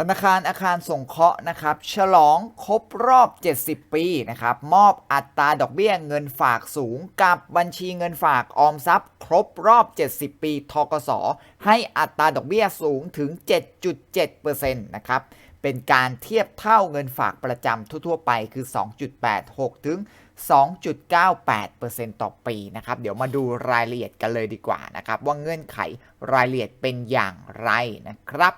ธนาคารอาคารสงเคราะห์นะครับฉลองครบรอบ 70 ปีนะครับมอบอัตราดอกเบี้ยเงินฝากสูงกับบัญชีเงินฝากออมทรัพย์ ครบรอบ 70 ปีทกสให้อัตราดอกเบี้ยสูงถึง 7.7%นะครับเป็นการเทียบเท่าเงินฝากประจำทั่วๆไปคือ 2.86 ถึง 2.98%ต่อปีนะครับเดี๋ยวมาดูรายละเอียดกันเลยดีกว่านะครับว่าเงื่อนไขรายละเอียดเป็นอย่างไรนะครับ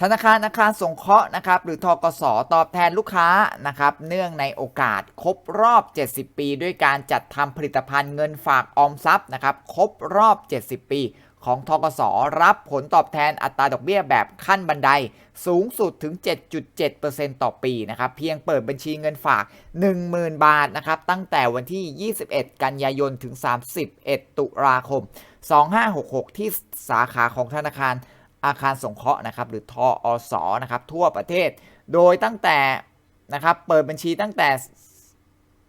ธนาคารอาคารสงเคราะห์นะครับหรือทกสตอบแทนลูกค้านะครับเนื่องในโอกาสครบรอบ 70 ปี ด้วยการจัดทำผลิตภัณฑ์เงินฝากออมทรัพย์นะครับครบรอบ 70 ปี ของทกสรับผลตอบแทนอัตราดอกเบี้ยแบบขั้นบันได สูงสุดถึง 7.7%ต่อปีนะครับเพียงเปิดบัญชีเงินฝาก 10,000 บาทนะครับตั้งแต่วันที่ 21 กันยายนถึง 31 ตุลาคม 2566 ที่สาขาของธนาคาร อาคารสงเคราะห์นะครับหรือทออสนะครับทั่วประเทศ โดยตั้งแต่นะครับเปิดบัญชีตั้งแต่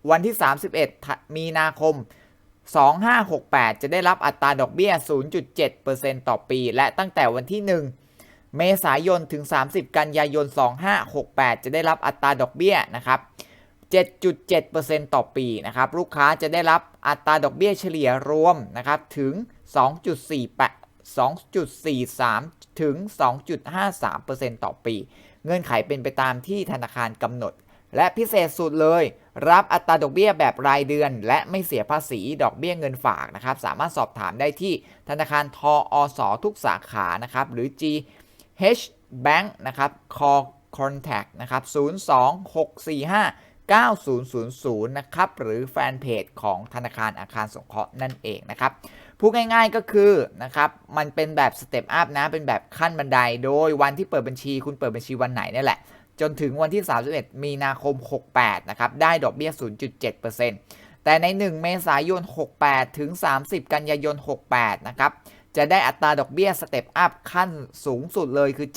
วันที่ 31 มีนาคม 2568 จะได้รับอัตราดอกเบี้ย 0.7%ต่อปี และตั้งแต่วันที่ 1 เมษายนถึง 30 กันยายน 2568 จะได้รับอัตราดอกเบี้ยนะครับ 7.7%ต่อปีนะครับลูกค้าจะได้รับอัตราดอกเบี้ยเฉลี่ยรวมนะครับถึง 2.48 2.43 ถึง 2.53%ต่อปี เงื่อนไขเป็นไปตามที่ธนาคารกำหนด และพิเศษสุดเลย รับอัตราดอกเบี้ยแบบรายเดือน และไม่เสียภาษีดอกเบี้ยเงินฝากนะครับ สามารถสอบถามได้ที่ธนาคารทออสทุกสาขานะครับ หรือ G H Bank นะครับ Call Contact นะครับ 02645 9000 นะครับ หรือแฟนเพจของธนาคารอาคารสงเคราะห์นั่นเองนะครับพูดง่ายๆก็คือนะครับมันเป็นแบบสเต็ปอัพนะ เป็นแบบขั้นบันไดโดยวันที่เปิดบัญชี คุณเปิดบัญชีวันไหนเนี่ยแหละ จนถึงวันที่ 31 มีนาคม 68 นะครับ ได้ดอกเบี้ย 0.7%แต่ใน 1 เมษายน 68 ถึง 30 กันยายน 68 นะครับ จะได้อัตราดอกเบี้ยสเต็ปอัพขั้นสูงสุดเลยคือ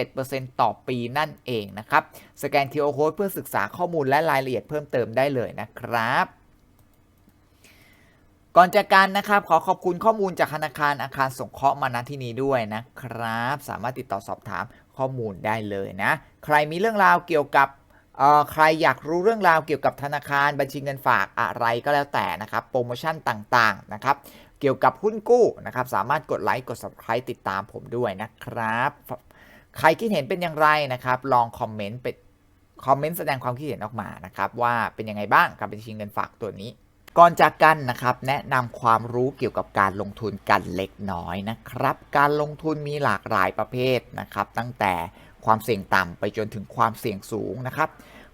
7.7%ต่อปีนั่นเองนะครับ สแกน QR Code เพื่อศึกษาข้อมูลและรายละเอียดเพิ่มเติมได้เลยนะครับก่อนจากกันนะครับขอขอบคุณข้อมูลจากธนาคารอาคารสงเคราะห์มาณที่นี้ด้วยนะครับ สามารถติดต่อสอบถามข้อมูลได้เลยนะ ใครมีเรื่องราวเกี่ยวกับใครอยากรู้เรื่องราวเกี่ยวกับธนาคารบัญชีเงินฝากอะไรก็แล้วแต่นะครับ โปรโมชั่นต่างๆนะครับ เกี่ยวกับหุ้นกู้นะครับ สามารถกดไลค์กด subscribe ติดตามผมด้วยนะครับ ใครคิดเห็นเป็นอย่างไรนะครับ ลองคอมเมนต์เป็นคอมเมนต์แสดงความคิดเห็นออกมานะครับ ว่าเป็นยังไงบ้างกับบัญชีเงินฝากตัวนี้ก่อนจากกันนะครับแนะนำความรู้เกี่ยวกับการลงทุนกันเล็กน้อยนะครับ การลงทุนมีหลากหลายประเภทนะครับ ตั้งแต่ความเสี่ยงต่ำไปจนถึงความเสี่ยงสูงนะครับ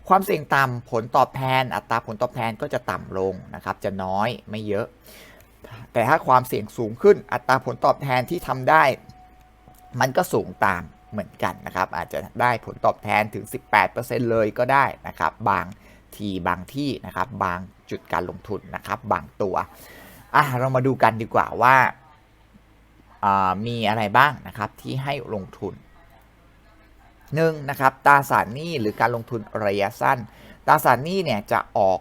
ความเสี่ยงต่ำผลตอบแทน อัตราผลตอบแทนก็จะต่ำลงนะครับ จะน้อยไม่เยอะ แต่ถ้าความเสี่ยงสูงขึ้นอัตราผลตอบแทนที่ทำได้ มันก็สูงตามเหมือนกันนะครับ อาจจะได้ผลตอบแทนถึง 18%เลยก็ได้นะครับ บางทีบางที่นะครับ บางจุดการลงทุนนะครับ บางตัวอะเรามาดูกันดีกว่าว่าอ่ามีอะไรบ้างนะครับที่ให้ลงทุนหนึ่งนะครับตราสารหนี้หรือการลงทุนระยะสั้นตราสารหนี้เนี่ยจะออก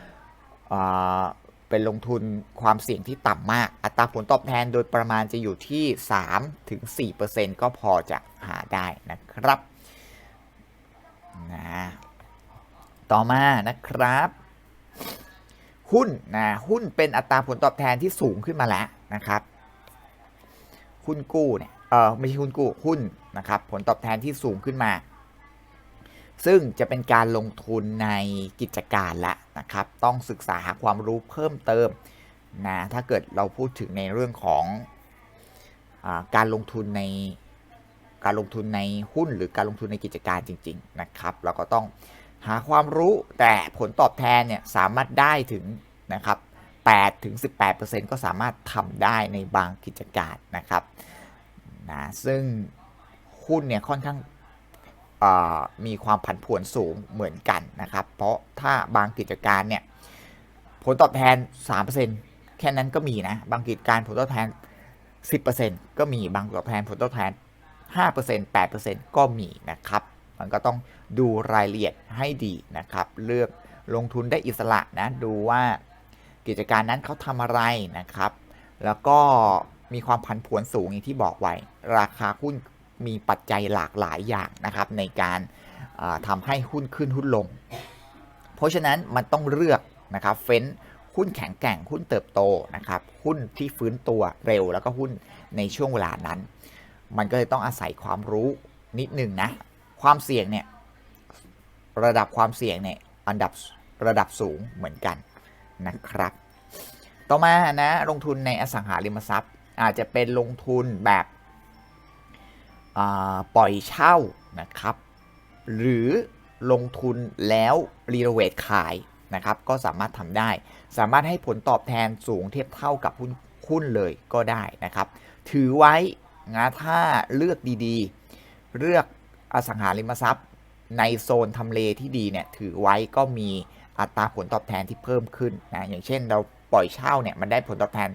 เป็นลงทุนความเสี่ยงที่ต่ำมาก อัตราผลตอบแทนโดยประมาณจะอยู่ที่ 3-4%ก็พอจะหาได้นะครับนะต่อมานะครับ หุ้นนะหุ้นเป็นอัตราผลตอบแทนที่สูงขึ้นมาแล้วนะครับหุ้นกู้เนี่ยเออไม่ใช่หุ้นกู้หุ้นนะครับ ผลตอบแทนที่สูงขึ้นมา ซึ่งจะเป็นการลงทุนในกิจการละนะครับ ต้องศึกษาหาความรู้เพิ่มเติมนะถ้าเกิดเราพูดถึงในเรื่องของอการลงทุนในการลงทุนในหุ้นหรือการลงทุนในกิจการจริง ๆ นะครับ เราก็ต้องหาความรู้แต่ผลตอบแทนเนี่ยสามารถได้ถึงนะครับ8ถึง18%ก็สามารถทำได้ในบางกิจการนะครับนะซึ่งหุ้นเนี่ยค่อนข้าง มีความผันผวนสูงเหมือนกันนะครับ เพราะถ้าบางกิจการเนี่ยผลตอบแทน 3%แค่นั้นก็มีนะ บางกิจการผลตอบแทน 10%ก็มีบางผลตอบแทนผลตอบแทน 5% 8%ก็มีนะครับ มันก็ต้องดูรายละเอียดให้ดีนะครับ เลือกลงทุนได้อิสระนะ ดูว่ากิจการนั้นเขาทำอะไรนะครับ แล้วก็มีความผันผวนสูงอย่างที่บอกไว้ ราคาหุ้น มีปัจจัยหลากหลายอย่างนะครับในการาทำให้หุ้นขึ้นหุ้นลง เพราะฉะนั้นมันต้องเลือกนะครับเฟ้นหุ้นแข็งแกร่งหุ้นเติบโตนะครับหุ้นที่ฟื้นตัวเร็วแล้วก็หุ้นในช่วงเวลานั้น มันก็เลยต้องอาศัยความรู้นิดหนึ่งนะความเสี่ยงเนี่ยระดับความเสี่ยงเนี่ยอันดับระดับสูงเหมือนกันนะครับ ต่อมานะลงทุนในอสังหาริมทรัพย์ อาจจะเป็นลงทุนแบบ ปล่อยเช่านะครับ หรือลงทุนแล้วรีโนเวทขายนะครับ ก็สามารถทำได้ สามารถให้ผลตอบแทนสูงเทียบเท่ากับหุ้นหุ้นเลยก็ได้นะครับ ถือไว้นะถ้าเลือกดีๆ เลือกอสังหาริมทรัพย์ ในโซนทำเลที่ดีเนี่ยถือไว้ก็มีอัตราผลตอบแทนที่เพิ่มขึ้นนะอย่างเช่นเราปล่อยเช่าเนี่ยมันได้ผลตอบแทน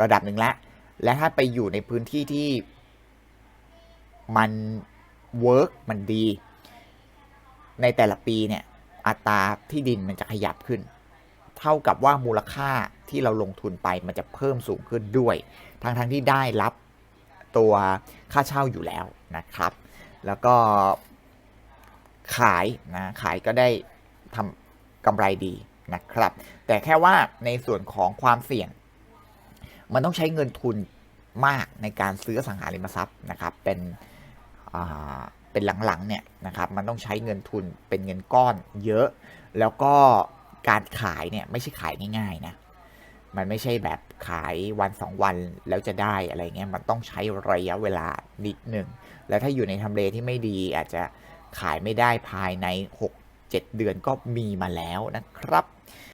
ระดับหนึ่งล้วและถ้าไปอยู่ในพื้นที่ที่ มันเวิร์กมันดี ในแต่ละปีเนี่ยอัตราที่ดินมันจะขยับขึ้น เท่ากับว่ามูลค่าที่เราลงทุนไปมันจะเพิ่มสูงขึ้นด้วย ทั้งทั้งๆที่ได้รับตัวค่าเช่าอยู่แล้วนะครับ แล้วก็ขายนะขายก็ได้ทำกำไรดีนะครับ แต่แค่ว่าในส่วนของความเสี่ยง มันต้องใช้เงินทุนมากในการซื้อสังหาริมทรัพย์นะครับ เป็น เป็นหลังๆเนี่ยนะครับมันต้องใช้เงินทุนเป็นเงินก้อนเยอะ แล้วก็การขายเนี่ยไม่ใช่ขายง่ายๆนะมันไม่ใช่แบบขายวันสองวันแล้วจะได้อะไรเงี้ยมันต้องใช้ระยะเวลานิดหนึ่งแล้วถ้าอยู่ในทำเลที่ไม่ดีอาจจะขายไม่ได้ภายใน 6-7 เดือนก็มีมาแล้วนะครับ